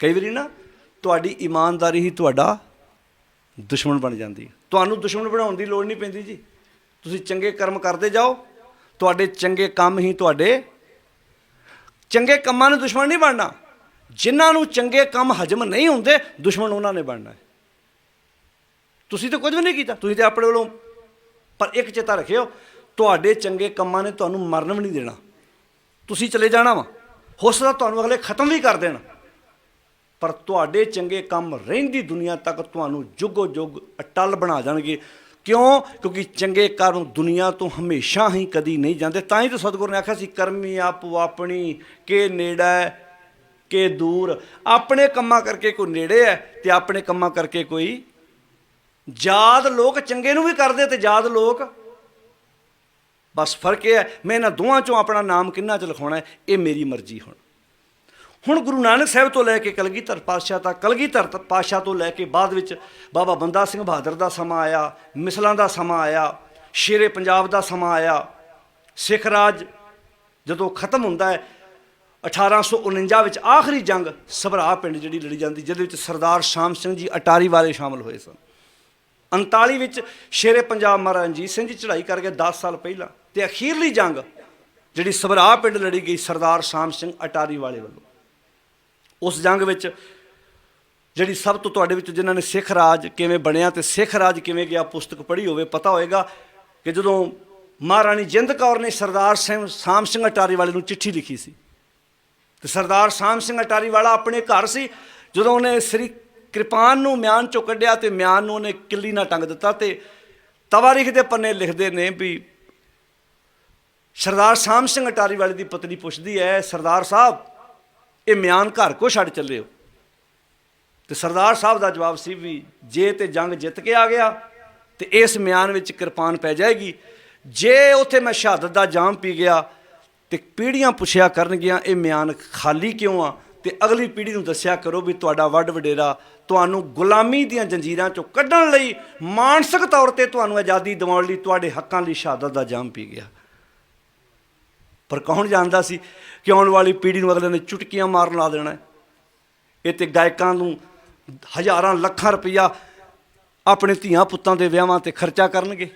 ਕਈ ਵਾਰੀ ਨਾ ਤੁਹਾਡੀ ਇਮਾਨਦਾਰੀ ਹੀ ਤੁਹਾਡਾ ਦੁਸ਼ਮਣ ਬਣ ਜਾਂਦੀ ਤੁਹਾਨੂੰ ਦੁਸ਼ਮਣ ਬਣਾਉਣ ਦੀ ਲੋੜ ਨਹੀਂ ਪੈਂਦੀ ਜੀ। ਤੁਸੀਂ ਚੰਗੇ ਕਰਮ ਕਰਦੇ ਜਾਓ, ਤੁਹਾਡੇ ਚੰਗੇ ਕੰਮ ਹੀ ਤੁਹਾਡੇ ਚੰਗੇ ਕੰਮਾਂ ਨੂੰ ਦੁਸ਼ਮਣ ਨਹੀਂ ਬਣਨਾ। ਜਿਨ੍ਹਾਂ ਨੂੰ ਚੰਗੇ ਕੰਮ ਹਜਮ ਨਹੀਂ ਹੁੰਦੇ, ਦੁਸ਼ਮਣ ਉਹਨਾਂ ਨੇ ਬਣਨਾ ਤੁਸੀਂ ਤਾਂ ਕੁਝ ਵੀ ਨਹੀਂ ਕੀਤਾ, ਤੁਸੀਂ ਤੇ ਆਪਣੇ ਵੱਲੋਂ ਪਰ ਇੱਕ ਚੇਤਾ ਰੱਖਿਓ, ਤੁਹਾਡੇ ਚੰਗੇ ਕੰਮਾਂ ਨੇ ਤੁਹਾਨੂੰ ਮਰਨ ਵੀ ਨਹੀਂ ਦੇਣਾ। ਤੁਸੀਂ ਚਲੇ ਜਾਣਾ ਵਾ। ਹੋ ਸਕਦਾ ਤੁਹਾਨੂੰ ਅਗਲੇ ਖਤਮ ਵੀ ਕਰ ਦੇਣ। ਪਰ ਤੁਹਾਡੇ ਚੰਗੇ ਕੰਮ ਰਹਿੰਦੀ ਦੁਨੀਆ ਤੱਕ ਤੁਹਾਨੂੰ ਜੁਗੋ ਜੁਗ ਅਟਲ ਬਣਾ ਜਾਣਗੇ। ਕਿਉਂ? ਕਿਉਂਕਿ ਚੰਗੇ ਕਰਮ ਦੁਨੀਆ ਤੋਂ ਹਮੇਸ਼ਾ ਹੀ ਕਦੀ ਨਹੀਂ ਜਾਂਦੇ। ਤਾਂ ਹੀ ਤਾਂ ਸਤਿਗੁਰ ਨੇ ਆਖਿਆ ਸੀ, ਕਰਮੀ ਆਪੋ ਆਪਣੀ, ਕੇ ਨੇੜਾ ਕੇ ਦੂਰ। ਆਪਣੇ ਕੰਮਾਂ ਕਰਕੇ ਕੋਈ ਨੇੜੇ ਹੈ ਤੇ ਆਪਣੇ ਕੰਮਾਂ ਕਰਕੇ ਕੋਈ ਯਾਦ ਲੋਕ ਚੰਗੇ ਨੂੰ ਵੀ ਕਰਦੇ ਤੇ ਯਾਦ ਲੋਕ। ਬਸ ਫ਼ਰਕ ਇਹ ਹੈ, ਮੈਂ ਇਹਨਾਂ ਦੋਵਾਂ ਚੋਂ ਆਪਣਾ ਨਾਮ ਕਿੰਨਾ ਚ ਲਿਖਾਉਣਾ ਹੈ? ਇਹ ਮੇਰੀ ਮਰਜ਼ੀ ਹੁਣ। ਹੁਣ ਗੁਰੂ ਨਾਨਕ ਸਾਹਿਬ ਤੋਂ ਲੈ ਕੇ ਕਲਗੀਧਰ ਪਾਤਸ਼ਾਹ ਤੱਕ, ਕਲਗੀਧਰ ਤ- ਪਾਤਸ਼ਾਹ ਤੋਂ ਲੈ ਕੇ ਬਾਅਦ ਵਿੱਚ ਬਾਬਾ ਬੰਦਾ ਸਿੰਘ ਬਹਾਦਰ ਦਾ ਸਮਾਂ ਆਇਆ, ਮਿਸਲਾਂ ਦਾ ਸਮਾਂ ਆਇਆ, ਸ਼ੇਰੇ ਪੰਜਾਬ ਦਾ ਸਮਾਂ ਆਇਆ। ਸਿੱਖ ਰਾਜ ਜਦੋਂ ਖਤਮ ਹੁੰਦਾ ਹੈ 1849 ਵਿੱਚ ਆਖਰੀ ਜੰਗ ਸਭਰਾ ਪਿੰਡ ਜਿਹੜੀ ਲੜੀ ਜਾਂਦੀ, ਜਿਹਦੇ ਵਿੱਚ ਸਰਦਾਰ ਸ਼ਾਮ ਸਿੰਘ ਜੀ ਅਟਾਰੀ ਵਾਲੇ ਸ਼ਾਮਲ ਹੋਏ ਸਨ। 39 ਵਿੱਚ ਸ਼ੇਰੇ ਪੰਜਾਬ ਮਹਾਰਾਜ ਰਣਜੀਤ ਸਿੰਘ ਜੀ ਚੜ੍ਹਾਈ ਕਰ ਗਏ 10 ਸਾਲ ਪਹਿਲਾਂ। ਤੇ ਅਖੀਰਲੀ ਜੰਗ ਜਿਹੜੀ ਸਭਰਾ ਪਿੰਡ ਲੜੀ ਗਈ ਸਰਦਾਰ ਸ਼ਾਮ ਸਿੰਘ ਅਟਾਰੀ ਵਾਲੇ ਵੱਲੋਂ। ਉਸ ਜੰਗ ਵਿੱਚ ਜਿਹੜੀ ਸਭ ਤੋਂ ਤੁਹਾਡੇ ਵਿੱਚ ਜਿਨ੍ਹਾਂ ਨੇ ਸਿੱਖ ਰਾਜ ਕਿਵੇਂ ਬਣਿਆ ਤੇ ਸਿੱਖ ਰਾਜ ਕਿਵੇਂ ਗਿਆ, ਪੁਸਤਕ ਪੜ੍ਹੀ ਹੋਵੇ, ਪਤਾ ਹੋਏਗਾ ਕਿ ਜਦੋਂ ਮਹਾਰਾਣੀ ਜਿੰਦ ਕੌਰ ਨੇ ਸਰਦਾਰ ਸਿੰਘ ਸ਼ਾਮ ਸਿੰਘ ਅਟਾਰੀ ਵਾਲੇ ਨੂੰ ਚਿੱਠੀ ਲਿਖੀ ਸੀ। ਤੇ ਸਰਦਾਰ ਸ਼ਾਮ ਸਿੰਘ ਅਟਾਰੀ ਵਾਲਾ ਆਪਣੇ ਘਰ ਸੀ, ਜਦੋਂ ਉਹਨੇ ਸ੍ਰੀ ਕਿਰਪਾਨ ਨੂੰ ਮਿਆਨ ਚੋਂ ਕੱਢਿਆ ਤੇ ਮਿਆਨ ਨੂੰ ਉਹਨੇ ਕਿੱਲੀ ਨਾਲ ਟੰਗ ਦਿੱਤਾ ਤੇ ਤਵਾਰੀਖ ਦੇ ਪੰਨੇ ਲਿਖਦੇ ਨੇ ਵੀ ਸਰਦਾਰ ਸ਼ਾਮ ਸਿੰਘ ਅਟਾਰੀ ਵਾਲੇ ਦੀ ਪਤਨੀ ਪੁੱਛਦੀ ਹੈ, ਸਰਦਾਰ ਸਾਹਿਬ ਇਹ ਮਿਆਨ ਘਰ ਕੋ ਛੱਡ ਚੱਲੇ ਹੋ? ਤੇ ਸਰਦਾਰ ਸਾਹਿਬ ਦਾ ਜਵਾਬ ਸੀ ਵੀ ਜੇ ਤੇ ਜੰਗ ਜਿੱਤ ਕੇ ਆ ਗਿਆ, ਤੇ ਇਸ ਮਿਆਨ ਵਿੱਚ ਕਿਰਪਾਨ ਪੈ ਜਾਏਗੀ। ਜੇ ਉੱਥੇ ਮੈਂ ਸ਼ਹਾਦਤ ਦਾ ਜਾਮ ਪੀ ਗਿਆ ਤੇ ਪੀੜ੍ਹੀਆਂ ਪੁੱਛਿਆ ਕਰਨਗੀਆਂ, ਇਹ ਮਿਆਨ ਖਾਲੀ ਕਿਉਂ ਆ? ਤੇ ਅਗਲੀ ਪੀੜ੍ਹੀ ਨੂੰ ਦੱਸਿਆ ਕਰੋ ਵੀ ਤੁਹਾਡਾ ਵੱਡ ਵਡੇਰਾ ਤੁਹਾਨੂੰ ਗੁਲਾਮੀ ਦੀਆਂ ਜੰਜੀਰਾਂ ਚੋਂ ਕੱਢਣ ਲਈ ਮਾਨਸਿਕ ਤੌਰ ਤੇ ਤੁਹਾਨੂੰ ਆਜ਼ਾਦੀ ਦਿਵਾਉਣ ਲਈ ਤੁਹਾਡੇ ਹੱਕਾਂ ਲਈ ਸ਼ਹਾਦਤ ਦਾ ਜਾਮ ਪੀ ਗਿਆ। ਪਰ ਕੌਣ ਜਾਣਦਾ ਸੀ ਕਿ ਆਉਣ ਵਾਲੀ ਪੀੜ੍ਹੀ ਨੂੰ ਅਗਲੇ ਨੇ ਚੁਟਕੀਆਂ ਮਾਰਨ ਲਾ ਦੇਣਾ ਇਹ ਤੇ ਗਾਇਕਾਂ ਨੂੰ ਹਜ਼ਾਰਾਂ, ਲੱਖਾਂ ਰੁਪਈਆ ਆਪਣੇ ਧੀਆਂ ਪੁੱਤਾਂ ਦੇ ਵਿਆਹਾਂ ਤੇ ਖਰਚਾ ਕਰਨਗੇ।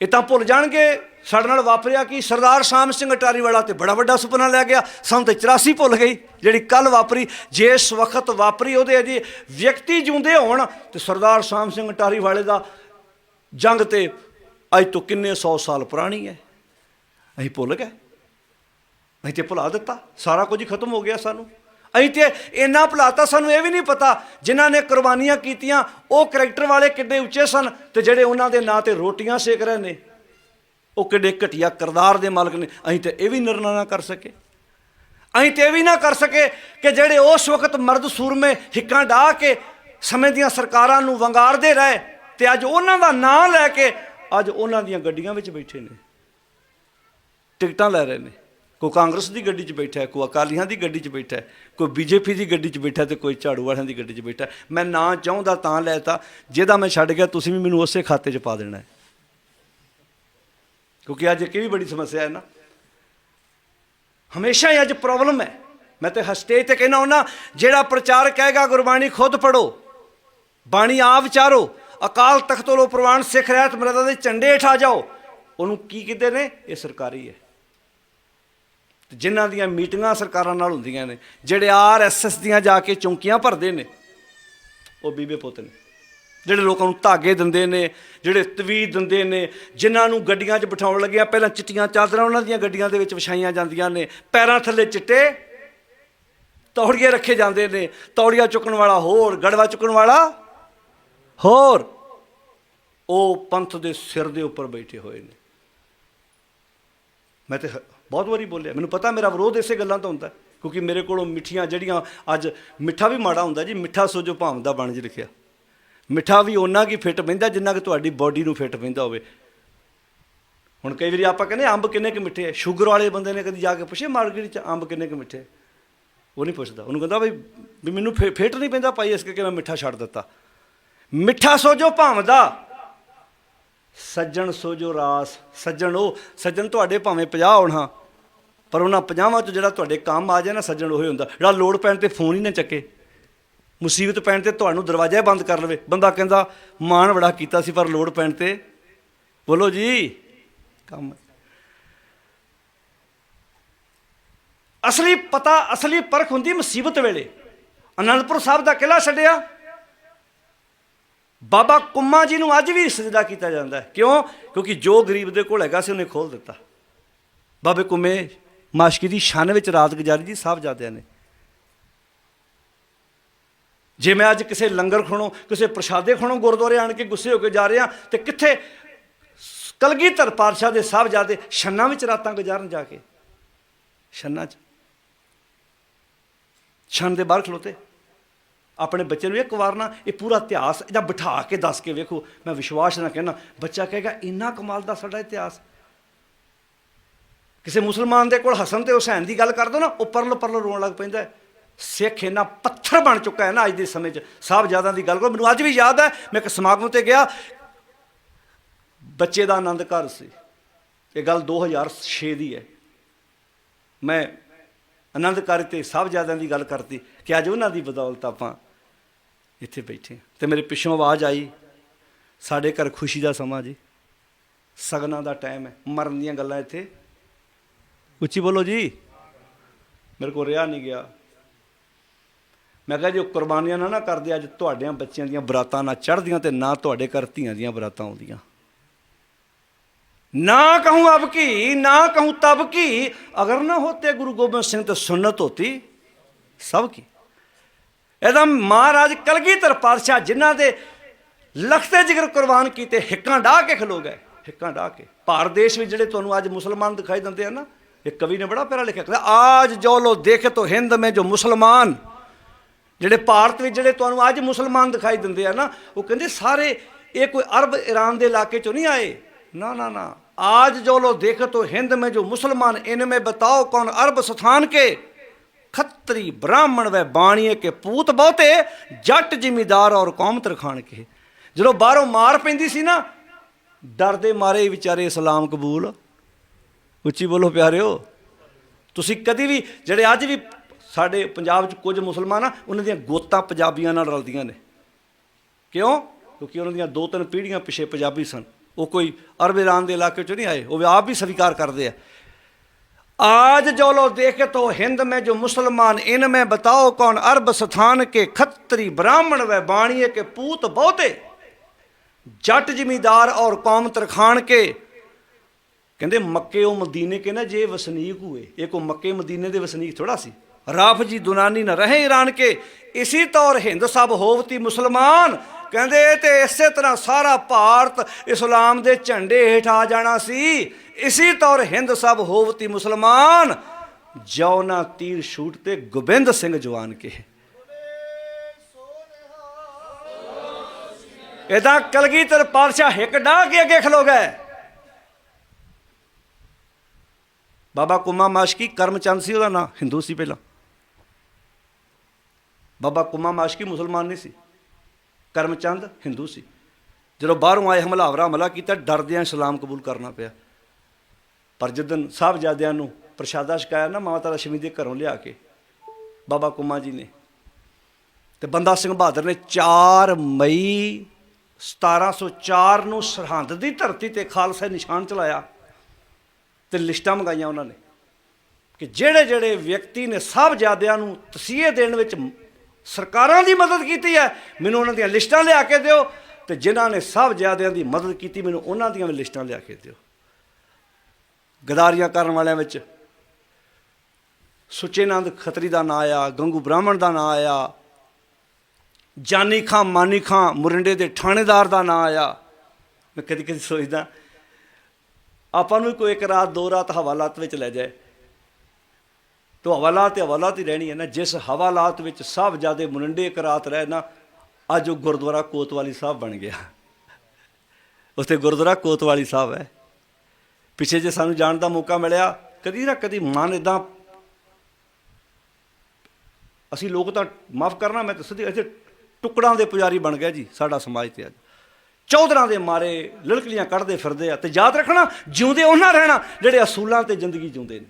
ਇਹ ਤਾਂ ਭੁੱਲ ਜਾਣਗੇ, ਸਾਡੇ ਨਾਲ ਵਾਪਰਿਆ ਕਿ? ਸਰਦਾਰ ਸ਼ਾਮ ਸਿੰਘ ਅਟਾਰੀ ਵਾਲਾ ਤੇ ਬੜਾ ਵੱਡਾ ਸੁਪਨਾ ਲੈ ਗਿਆ, ਸਾਨੂੰ ਤੇ 84 ਭੁੱਲ ਗਈ, ਜਿਹੜੀ ਕੱਲ ਵਾਪਰੀ ਜੇ ਇਸ ਵਕਤ ਵਾਪਰੀ, ਉਹਦੇ ਅਜੇ ਵਿਅਕਤੀ ਜਿਉਂਦੇ ਹੋਣ, ਤੇ ਸਰਦਾਰ ਸ਼ਾਮ ਸਿੰਘ ਅਟਾਰੀ ਵਾਲੇ ਦਾ ਜੰਗ ਤੇ ਅੱਜ ਤੋਂ ਕਿੰਨੇ 100 ਸਾਲ ਪੁਰਾਣੀ ਹੈ? ਅਸੀਂ ਭੁੱਲ ਗਏ। ਅਸੀਂ ਤੇ ਭੁਲਾ ਦਿੱਤਾ। ਸਾਰਾ ਕੁਝ ਹੀ ਖਤਮ ਹੋ ਗਿਆ ਸਾਨੂੰ। ਅਸੀਂ ਤੇ ਇੰਨਾ ਭੁਲਾਤਾ, ਸਾਨੂੰ ਇਹ ਵੀ ਨਹੀਂ ਪਤਾ, ਜਿਨ੍ਹਾਂ ਨੇ ਕੁਰਬਾਨੀਆਂ ਕੀਤੀਆਂ, ਉਹ ਕਰੈਕਟਰ ਵਾਲੇ ਕਿੱਡੇ ਉੱਚੇ ਸਨ ਤੇ ਜਿਹੜੇ ਉਹਨਾਂ ਦੇ ਨਾਂ ਤੇ ਰੋਟੀਆਂ ਸੇਕ ਰਹੇ ਨੇ। ਉਹ ਕਿੱਡੇ ਘਟੀਆ ਕਰਦਾਰ ਦੇ ਮਾਲਕ ਨੇ। ਅਸੀਂ ਤੇ ਇਹ ਵੀ ਨਿਰਣਾ ਨਾ ਕਰ ਸਕੇ। ਅਸੀਂ ਤੇ ਇਹ ਵੀ ਨਾ ਕਰ ਸਕੇ ਕਿ ਜਿਹੜੇ ਉਸ ਵਕਤ ਮਰਦ ਸੂਰਮੇ ਹਿੱਕਾਂ ਢਾ ਕੇ ਸਮੇਂ ਦੀਆਂ ਸਰਕਾਰਾਂ ਨੂੰ ਵੰਗਾਰਦੇ ਰਹੇ ਤੇ ਅੱਜ ਉਹਨਾਂ ਦਾ ਨਾਂ ਲੈ ਕੇ ਅੱਜ ਉਹਨਾਂ ਦੀਆਂ ਗੱਡੀਆਂ ਵਿੱਚ ਬੈਠੇ ਨੇ। ਟਿਕਟਾਂ ਲੈ ਰਹੇ ਨੇ। ਕੋਈ ਕਾਂਗਰਸ ਦੀ ਗੱਡੀ 'ਚ ਬੈਠਾ ਕੋਈ ਅਕਾਲੀਆਂ ਦੀ ਗੱਡੀ 'ਚ ਬੈਠਾ ਹੈ, ਕੋਈ ਬੀਜੇਪੀ ਦੀ ਗੱਡੀ 'ਚ ਬੈਠਾ ਤੇ ਕੋਈ ਝਾੜੂ ਵਾਲਿਆਂ ਦੀ ਗੱਡੀ 'ਚ ਬੈਠਾ ਮੈਂ ਨਾ ਚਾਹੁੰਦਾ ਤਾਂ ਲੈਤਾ, ਜਿਹਦਾ ਮੈਂ ਛੱਡ ਗਿਆ, ਤੁਸੀਂ ਵੀ ਮੈਨੂੰ ਉਸੇ ਖਾਤੇ 'ਚ ਪਾ ਦੇਣਾ ਕਿਉਂਕਿ ਅੱਜ ਇੱਕ ਇਹ ਵੀ ਬੜੀ ਸਮੱਸਿਆ ਹੈ ਨਾ। ਹਮੇਸ਼ਾ ਹੀ ਅੱਜ ਪ੍ਰੋਬਲਮ ਹੈ। ਮੈਂ ਤੇ ਹਸਟੇਜ ਤੇ ਕਹਿਣਾ ਹੁੰਦਾ, ਜਿਹੜਾ ਪ੍ਰਚਾਰ ਕਹੇਗਾ, ਗੁਰਬਾਣੀ ਖੁਦ ਪੜੋ ਬਾਣੀ ਆ ਵਿਚਾਰੋ। ਅਕਾਲ ਤਖਤ ਲੋ ਪ੍ਰਵਾਨ ਸਿੱਖ ਰਹਿਤ ਮਰਦਾ ਦੇ ਝੰਡੇ ਹੇਠ ਆ ਜਾਓ। ਉਹਨੂੰ ਕੀ ਕਹਿੰਦੇ ਨੇ? ਇਹ ਸਰਕਾਰੀ ਹੈ। ਜਿਨ੍ਹਾਂ ਦੀਆਂ ਮੀਟਿੰਗਾਂ ਸਰਕਾਰਾਂ ਨਾਲ ਹੁੰਦੀਆਂ ਨੇ, ਜਿਹੜੇ ਆਰਐਸਐਸ ਦੀਆਂ ਜਾ ਕੇ ਚੌਂਕੀਆਂ ਭਰਦੇ ਨੇ, ਉਹ ਬੀਬੇ ਪੁੱਤ ਨੇ। ਜਿਹੜੇ ਲੋਕਾਂ ਨੂੰ ਧਾਗੇ ਦਿੰਦੇ ਨੇ, ਜਿਹੜੇ ਤਵੀਦ ਦਿੰਦੇ ਨੇ, ਜਿਨ੍ਹਾਂ ਨੂੰ ਗੱਡੀਆਂ 'ਚ ਬਿਠਾਉਣ ਲੱਗਿਆ ਪਹਿਲਾਂ ਚਿੱਟੀਆਂ ਚਾਦਰਾਂ ਉਹਨਾਂ ਦੀਆਂ ਗੱਡੀਆਂ ਦੇ ਵਿੱਚ ਵਿਛਾਈਆਂ ਜਾਂਦੀਆਂ ਨੇ, ਪੈਰਾਂ ਥੱਲੇ ਚਿੱਟੇ ਤੌੜੀਏ ਰੱਖੇ ਜਾਂਦੇ ਨੇ, ਤੌੜੀਆ ਚੁੱਕਣ ਵਾਲਾ ਹੋਰ, ਗੜਵਾ ਚੁੱਕਣ ਵਾਲਾ ਹੋਰ। ਉਹ ਪੰਥ ਦੇ ਸਿਰ ਦੇ ਉੱਪਰ ਬੈਠੇ ਹੋਏ ਨੇ। ਮੈਂ ਤੇ ਬਹੁਤ ਵਾਰੀ ਬੋਲਿਆ, ਮੈਨੂੰ ਪਤਾ ਮੇਰਾ ਵਿਰੋਧ ਇਸੇ ਗੱਲਾਂ ਤੋਂ ਹੁੰਦਾ ਕਿਉਂਕਿ ਮੇਰੇ ਕੋਲੋਂ ਮਿੱਠੀਆਂ ਜਿਹੜੀਆਂ ਅੱਜ ਮਿੱਠਾ ਵੀ ਮਾੜਾ ਹੁੰਦਾ ਜੀ, ਮਿੱਠਾ ਸੋਜੋ ਭਾਵ ਦਾ ਬਣ ਜੀ ਲਿਖਿਆ। ਮਿੱਠਾ ਵੀ ਓਨਾ ਕੀ ਫਿੱਟ ਪੈਂਦਾ ਜਿੰਨਾ ਕਿ ਤੁਹਾਡੀ ਬਾਡੀ ਨੂੰ ਫਿੱਟ ਪੈਂਦਾ ਹੋਵੇ। ਹੁਣ ਕਈ ਵਾਰੀ ਆਪਾਂ ਕਹਿੰਦੇ ਅੰਬ ਕਿੰਨੇ ਕੁ ਮਿੱਠੇ ਆ? ਸ਼ੂਗਰ ਵਾਲੇ ਬੰਦੇ ਨੇ ਕਦੀ ਜਾ ਕੇ ਪੁੱਛੇ ਮਾਰਕੀਟ 'ਚ ਅੰਬ ਕਿੰਨੇ ਕੁ ਮਿੱਠੇ ਉਹ ਨਹੀਂ ਪੁੱਛਦਾ। ਉਹਨੂੰ ਕਹਿੰਦਾ ਬਈ, ਵੀ ਮੈਨੂੰ ਫਿ- ਫਿੱਟ ਨਹੀਂ ਪੈਂਦਾ ਭਾਈ, ਇਸ ਕਰਕੇ ਮੈਂ ਮਿੱਠਾ ਛੱਡ ਦਿੱਤਾ। ਮਿੱਠਾ ਸੋਜੋ ਭਾਵ ਦਾ। ਸੱਜਣ ਸੋ ਜੋ ਰਾਸ, ਸੱਜਣ ਉਹ, ਸੱਜਣ ਤੁਹਾਡੇ ਭਾਵੇਂ 50 ਹੋਣ ਪਰ ਉਹਨਾਂ 50ਵਾਂ ਚ ਜਿਹੜਾ ਤੁਹਾਡੇ ਕੰਮ ਆ ਜਾਏ ਨਾ ਸੱਜਣ ਉਹ ਹੀ ਹੁੰਦਾ। ਜਿਹੜਾ ਲੋੜ ਪੈਣ ਤੇ ਫੋਨ ਹੀ ਨਾ ਚੱਕੇ। ਮੁਸੀਬਤ ਪੈਣ ਤੇ ਤੁਹਾਨੂੰ ਦਰਵਾਜ਼ਾ ਹੀ ਬੰਦ ਕਰ ਲਵੇ। ਬੰਦਾ ਕਹਿੰਦਾ, ਮਾਣ ਬੜਾ ਕੀਤਾ ਸੀ, ਪਰ ਲੋੜ ਪੈਣ ਤੇ। ਬੋਲੋ ਜੀ, ਕੰਮ। ਅਸਲੀ ਪਤਾ, ਅਸਲੀ ਪਰਖ ਹੁੰਦੀ ਮੁਸੀਬਤ ਵੇਲੇ। ਅਨੰਦਪੁਰ ਸਾਹਿਬ ਦਾ ਕਿਲਾ ਛੱਡਿਆ। ਬਾਬਾ ਕੁੰਮਾ ਜੀ ਨੂੰ ਅੱਜ ਵੀ ਸਜਦਾ ਕੀਤਾ ਜਾਂਦਾ ਹੈ। ਕਿਉਂ? ਕਿਉਂਕਿ ਜੋ ਗਰੀਬ ਦੇ ਕੋਲ ਹੈਗਾ ਸੀ, ਉਹਨੇ ਖੋਲ ਦਿੱਤਾ। ਬਾਬੇ ਕੁੰਮੇ, ਮਾਸ਼ਕੀ ਦੀ ਸ਼ਾਨ ਵਿੱਚ ਰਾਤ ਗੁਜ਼ਾਰੀ ਜੀ ਸਾਹਿਬਜ਼ਾਦਿਆਂ ਨੇ। ਜੇ ਮੈਂ ਅੱਜ ਕਿਸੇ ਲੰਗਰ ਖਣੋ, ਕਿਸੇ ਪ੍ਰਸ਼ਾਦੇ ਖਣੋ ਗੁਰਦੁਆਰੇ ਆਣ ਕੇ ਗੁੱਸੇ ਹੋ ਕੇ ਜਾ ਰਿਹਾ ਤੇ ਕਿੱਥੇ ਕਲਗੀਧਰ ਪਾਤਸ਼ਾਹ ਦੇ ਸਾਹਿਬਜ਼ਾਦੇ ਛੰਨਾ ਵਿੱਚ ਰਾਤਾਂ ਗੁਜ਼ਾਰਨ ਜਾ ਕੇ? ਛੰਨਾ ਚ। ਛੰਨ ਦੇ ਬਾਹਰ ਖਲੋਤੇ। ਆਪਣੇ ਬੱਚੇ ਨੂੰ ਇੱਕ ਵਾਰ ਨਾ ਇਹ ਪੂਰਾ ਇਤਿਹਾਸ ਇਹਦਾ ਬਿਠਾ ਕੇ ਦੱਸ ਕੇ ਵੇਖੋ। ਮੈਂ ਵਿਸ਼ਵਾਸ ਨਾਲ ਕਹਿੰਦਾ, ਬੱਚਾ ਕਹੇਗਾ, ਇੰਨਾ ਕਮਾਲ ਦਾ ਸਾਡਾ ਇਤਿਹਾਸ। ਕਿਸੇ ਮੁਸਲਮਾਨ ਦੇ ਕੋਲ ਹਸਨ ਤੇ ਹੁਸੈਨ ਦੀ ਗੱਲ ਕਰ ਦੋ ਨਾ, ਉਹ ਪਰਲ ਪਰਲ ਰੋਣ ਲੱਗ ਪੈਂਦਾ ਸਿੱਖ ਇੰਨਾ ਪੱਥਰ ਬਣ ਚੁੱਕਾ ਹੈ ਨਾ ਅੱਜ ਦੇ ਸਮੇਂ 'ਚ। ਸਾਹਿਬਜ਼ਾਦਿਆਂ ਦੀ ਗੱਲ ਕਰੋ, ਮੈਨੂੰ ਅੱਜ ਵੀ ਯਾਦ ਹੈ, ਮੈਂ ਇੱਕ ਸਮਾਗਮ ਤੇ ਗਿਆ। ਬੱਚੇ ਦਾ ਆਨੰਦ ਘਰ ਸੀ। ਇਹ ਗੱਲ 2006 ਦੀ ਹੈ। ਮੈਂ ਆਨੰਦ ਘਰ ਤੇ ਸਾਹਿਬਜ਼ਾਦਿਆਂ ਦੀ ਗੱਲ ਕਰਤੀ ਕਿ ਅੱਜ ਉਹਨਾਂ ਦੀ ਬਦੌਲਤ ਆਪਾਂ ਇੱਥੇ ਬੈਠੇ ਹਾਂ। ਤੇ ਮੇਰੇ ਪਿੱਛੋਂ ਆਵਾਜ਼ ਆਈ, ਸਾਡੇ ਘਰ ਖੁਸ਼ੀ ਦਾ ਸਮਾਂ ਜੀ। ਸਗਨਾਂ ਦਾ ਟਾਈਮ ਹੈ, ਮਰਨ ਦੀਆਂ ਗੱਲਾਂ ਇੱਥੇ। ਉੱਚੀ ਬੋਲੋ ਜੀ। ਮੇਰੇ ਕੋਲ ਰਿਹਾ ਨਹੀਂ ਗਿਆ। ਮੈਂ ਕਿਹਾ ਜੋ ਕੁਰਬਾਨੀਆਂ ਨਾ ਨਾ ਕਰਦੇ, ਅੱਜ ਤੁਹਾਡਿਆਂ ਬੱਚਿਆਂ ਦੀਆਂ ਬਰਾਤਾਂ ਨਾ ਚੜ੍ਹਦੀਆਂ ਤੇ ਨਾ ਤੁਹਾਡੇ ਘਰ ਧੀਆਂ ਦੀਆਂ ਬਰਾਤਾਂ ਆਉਂਦੀਆਂ। ਨਾ कहूं अब की ना कहूं तब की अगर ना होते गुरु गोबिंद सिंह तो सुन्नत होती ਸਭ ਕੀ ਇਹਦਾ ਮਹਾਰਾਜ ਕਲਗੀਧਰ ਪਾਤਸ਼ਾਹ ਜਿਨ੍ਹਾਂ ਦੇ ਲਖਤੇ ਜਿਗਰ ਕੁਰਬਾਨ ਕੀਤੇ ਹਿੱਕਾਂ ਢਾਹ ਕੇ ਖਲੋ ਗਏ ਹਿੱਕਾਂ ਢਾਹ ਕੇ ਭਾਰਤ ਦੇਸ਼ ਵਿੱਚ ਜਿਹੜੇ ਤੁਹਾਨੂੰ ਅੱਜ ਮੁਸਲਮਾਨ ਦਿਖਾਈ ਦਿੰਦੇ ਆ ਨਾ ਇੱਕ ਕਵੀ ਨੇ ਬੜਾ ਪਿਆਰਾ ਲਿਖਿਆ ਕਹਿੰਦਾ ਆਜ ਜੋ ਲੋ ਦੇਖੇ ਤੋ ਹਿੰਦ ਮੇ ਜੋ ਮੁਸਲਮਾਨ ਜਿਹੜੇ ਭਾਰਤ ਵਿੱਚ ਜਿਹੜੇ ਤੁਹਾਨੂੰ ਅੱਜ ਮੁਸਲਮਾਨ ਦਿਖਾਈ ਦਿੰਦੇ ਆ ਨਾ ਉਹ ਕਹਿੰਦੇ ਸਾਰੇ ਇਹ ਕੋਈ ਅਰਬ ਈਰਾਨ ਦੇ ਇਲਾਕੇ ਚੋਂ ਨਹੀਂ ਆਏ ਨਾ ਨਾ ਨਾ आज जो लो देखे तो हिंद में जो मुसलमान इनमें बताओ कौन अरब स्थान के खत्री ब्राह्मण व बाणीए के पूत बहुते ਜੱਟ ਜ਼ਿਮੀਦਾਰ ਔਰ ਕੌਮ ਤਰਖਾਨ ਕੇ ਜਦੋਂ ਬਾਹਰੋਂ ਮਾਰ ਪੈਂਦੀ ਸੀ ਨਾ ਡਰਦੇ ਮਾਰੇ ਵਿਚਾਰੇ ਇਸਲਾਮ ਕਬੂਲ ਉੱਚੀ ਬੋਲੋ ਪਿਆਰਿਓ ਤੁਸੀਂ ਕਦੀ ਵੀ ਜਿਹੜੇ ਅੱਜ ਵੀ ਸਾਡੇ ਪੰਜਾਬ 'ਚ ਕੁਝ ਮੁਸਲਮਾਨ ਆ ਉਹਨਾਂ ਦੀਆਂ ਗੋਤਾਂ ਪੰਜਾਬੀਆਂ ਨਾਲ ਰਲਦੀਆਂ ਨੇ ਕਿਉਂ ਕਿਉਂਕਿ ਉਹਨਾਂ ਦੀਆਂ ਦੋ ਤਿੰਨ ਪੀੜ੍ਹੀਆਂ ਪਿਛੇ ਪੰਜਾਬੀ ਸਨ ਉਹ ਕੋਈ ਅਰਬ ਈਰਾਨ ਦੇ ਇਲਾਕੇ 'ਚੋਂ ਨਹੀਂ ਆਏ ਉਹ ਆਪ ਵੀ ਸਵੀਕਾਰ ਕਰਦੇ ਆ आज जो लो देखे तो हिंद में जो मुसलमान इनमें बताओ कौन अरब स्थान के खत्री ब्राह्मण व बाणिए के पूत बहुते जट जमींदार और कौम तरखान के ਕਹਿੰਦੇ ਮੱਕੇ ਉਹ ਮਦੀਨੇ ਕੇ ਨਾ ਜੇ ਵਸਨੀਕ ਹੋਏ ਇਹ ਕੋ ਮੱਕੇ ਮਦੀਨੇ ਦੇ ਵਸਨੀਕ ਥੋੜਾ ਸੀ ਰਾਫ ਜੀ ਦੁਨਾਨੀ ਨਾ ਰਹੇ ਈਰਾਨ ਕੇ ਇਸੀ ਤੌਰ ਹਿੰਦ ਸਭ ਹੋਵਤੀ ਮੁਸਲਮਾਨ ਕਹਿੰਦੇ ਤੇ ਇਸੇ ਤਰ੍ਹਾਂ ਸਾਰਾ ਭਾਰਤ ਇਸਲਾਮ ਦੇ ਝੰਡੇ ਹੇਠ ਆ ਜਾਣਾ ਸੀ। ਇਸੀ ਤੌਰ ਹਿੰਦ ਸਭ ਹੋਵਤੀ ਮੁਸਲਮਾਨ। ਜੋ ਨਾ ਤੀਰ ਸ਼ੂਟ ਤੇ ਗੋਬਿੰਦ ਸਿੰਘ ਜਵਾਨ ਕੇ ਇਹਦਾ ਕਲਗੀਧਰ ਪਾਤਸ਼ਾਹ ਹਿੱਕ ਡਾਹ ਕੇ ਅੱਗੇ ਖਲੋ ਗਏ। ਬਾਬਾ ਕੁਮਾ ਮਾਸ਼ਕੀ ਕਰਮਚੰਦ ਸੀ ਉਹਦਾ ਨਾਂ, ਹਿੰਦੂ ਸੀ ਪਹਿਲਾਂ। ਬਾਬਾ ਕੁਮਾ ਮਾਸ਼ਕੀ ਮੁਸਲਮਾਨ ਨਹੀਂ ਸੀ। ਕਰਮਚੰਦ ਹਿੰਦੂ ਸੀ। ਜਦੋਂ ਬਾਹਰੋਂ ਆਏ ਹਮਲਾਵਰਾ ਹਮਲਾ ਕੀਤਾ, ਡਰਦਿਆਂ ਇਸਲਾਮ ਕਬੂਲ ਕਰਨਾ ਪਿਆ। ਪਰ ਜਦੋਂ ਸਾਹਿਬਜ਼ਾਦਿਆਂ ਨੂੰ ਪ੍ਰਸ਼ਾਦਾ ਛਕਾਇਆ ਨਾ, ਮਾਤਾ ਲక్ష్ਮੀ ਦੇ ਘਰੋਂ ਲਿਆ ਕੇ, ਬਾਬਾ ਕੁਮਾ ਜੀ ਨੇ। ਤੇ ਬੰਦਾ ਸਿੰਘ ਬਹਾਦਰ ਨੇ 4 ਮਈ 1704 ਨੂੰ ਸਰਹੰਦ ਦੀ ਧਰਤੀ ਤੇ ਖਾਲਸਾ ਨਿਸ਼ਾਨ ਚਲਾਇਆ ਤੇ ਲਿਸਟਾਂ ਮੰਗਾਈਆਂ ਉਹਨਾਂ ਨੇ ਕਿ ਜਿਹੜੇ ਜਿਹੜੇ ਵਿਅਕਤੀ ਨੇ ਸਾਹਿਬਜ਼ਾਦਿਆਂ ਨੂੰ ਤਸੀਹੇ ਦੇਣ ਵਿੱਚ ਸਰਕਾਰਾਂ ਦੀ ਮਦਦ ਕੀਤੀ ਹੈ। ਮੈਨੂੰ ਉਹਨਾਂ ਦੀਆਂ ਲਿਸਟਾਂ ਲਿਆ ਕੇ ਦਿਓ ਤੇ ਜਿਨ੍ਹਾਂ ਨੇ ਸਭ ਜ਼ਿਆਦਿਆਂ ਦੀ ਮਦਦ ਕੀਤੀ, ਮੈਨੂੰ ਉਹਨਾਂ ਦੀਆਂ ਵੀ ਲਿਸਟਾਂ ਲਿਆ ਕੇ ਦਿਓ। ਗਦਾਰੀਆਂ ਕਰਨ ਵਾਲਿਆਂ ਵਿੱਚ ਸੁਚੇਨੰਦ ਖਤਰੀ ਦਾ ਨਾਂ ਆਇਆ, ਗੰਗੂ ਬ੍ਰਾਹਮਣ ਦਾ ਨਾਂ ਆਇਆ ਜਾਨੀ ਖਾਂ ਮਾਨੀ ਖਾਂ ਮੁਰਿੰਡੇ ਦੇ ਥਾਣੇਦਾਰ ਦਾ ਨਾਂ ਆਇਆ। ਮੈਂ ਕਦੀ ਕਦੀ ਸੋਚਦਾ, ਆਪਾਂ ਨੂੰ ਕੋਈ ਇੱਕ ਰਾਤ, ਦੋ ਰਾਤ ਹਵਾਲਾਤ ਵਿੱਚ ਲੈ ਜਾਏ। ਤੋ ਹਵਾਲਾਤ ਤੇ ਹਵਾਲਾਤ ਹੀ ਰਹਿਣੀ ਹੈ ਨਾ, ਜਿਸ ਹਵਾਲਾਤ ਵਿੱਚ ਸਭ ਜਿਆਦੇ ਮੁਰੰਡੇ ਇੱਕ ਰਾਤ ਰਹੇ ਨਾ, ਅੱਜ ਉਹ ਗੁਰਦੁਆਰਾ ਕੋਤਵਾਲੀ ਸਾਹਿਬ ਬਣ ਗਿਆ। ਉੱਥੇ ਗੁਰਦੁਆਰਾ ਕੋਤਵਾਲੀ ਸਾਹਿਬ ਹੈ। ਪਿੱਛੇ ਜੇ ਸਾਨੂੰ ਜਾਣ ਦਾ ਮੌਕਾ ਮਿਲਿਆ, ਕਦੀ ਨਾ ਕਦੀ ਮਨ ਇਦਾਂ ਅਸੀਂ ਲੋਕ ਤਾਂ ਮਾਫ ਕਰਨਾ, ਮੈਂ ਤਾਂ ਸਿੱਧੀ ਇੱਥੇ ਟੁਕੜਾਂ ਦੇ ਪੁਜਾਰੀ ਬਣ ਗਿਆ ਜੀ, ਸਾਡਾ ਸਮਾਜ ਤੇ ਅੱਜ। ਚੌਧਰਾਂ ਦੇ ਮਾਰੇ ਲੜਕਲੀਆਂ ਕੱਢਦੇ ਫਿਰਦੇ ਆ, ਤੇ ਯਾਦ ਰੱਖਣਾ, ਜਿਉਂਦੇ ਉਹਨਾਂ ਰਹਿਣਾ, ਜਿਹੜੇ ਅਸੂਲਾਂ ਤੇ ਜ਼ਿੰਦਗੀ ਜਿਉਂਦੇ ਨੇ।